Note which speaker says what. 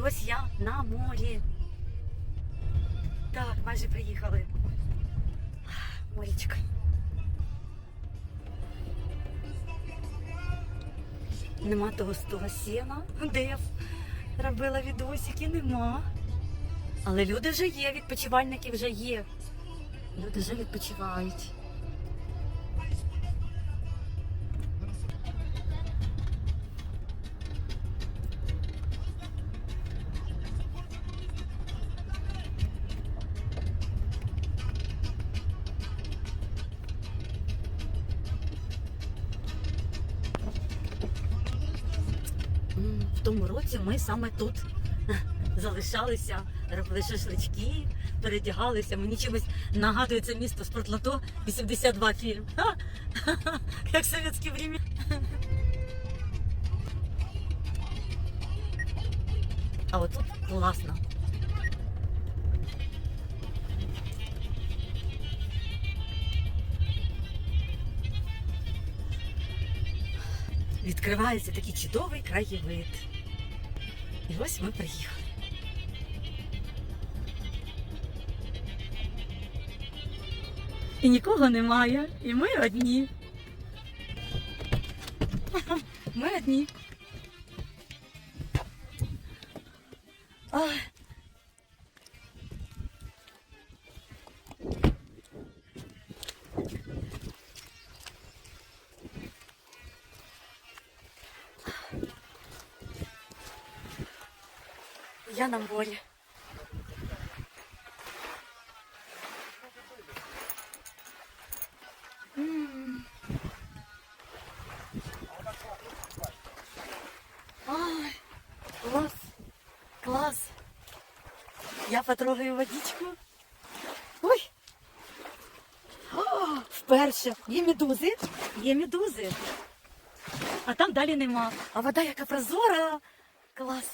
Speaker 1: ось я на морі. Так, майже приїхали. Морічка. Нема того того сіна, де я робила відосики, нема. Але люди вже є, відпочивальники вже є. Люди вже відпочивають. Тому році ми саме тут залишалися, робили шашлички, передягалися. Мені чимось нагадує це місто спортлото 82 фільм. Ха! Як совєтські врім'я. А отут тут класно. Відкривається такий чудовий краєвид. І ось ми приїхали. І нікого немає, і ми одні. Ми одні. Ай. Я на морі. Ай, клас, клас. Я потрогаю водичку. Ой. О, вперше. Є медузи, є медузи. А там далі нема. А вода яка прозора. Клас.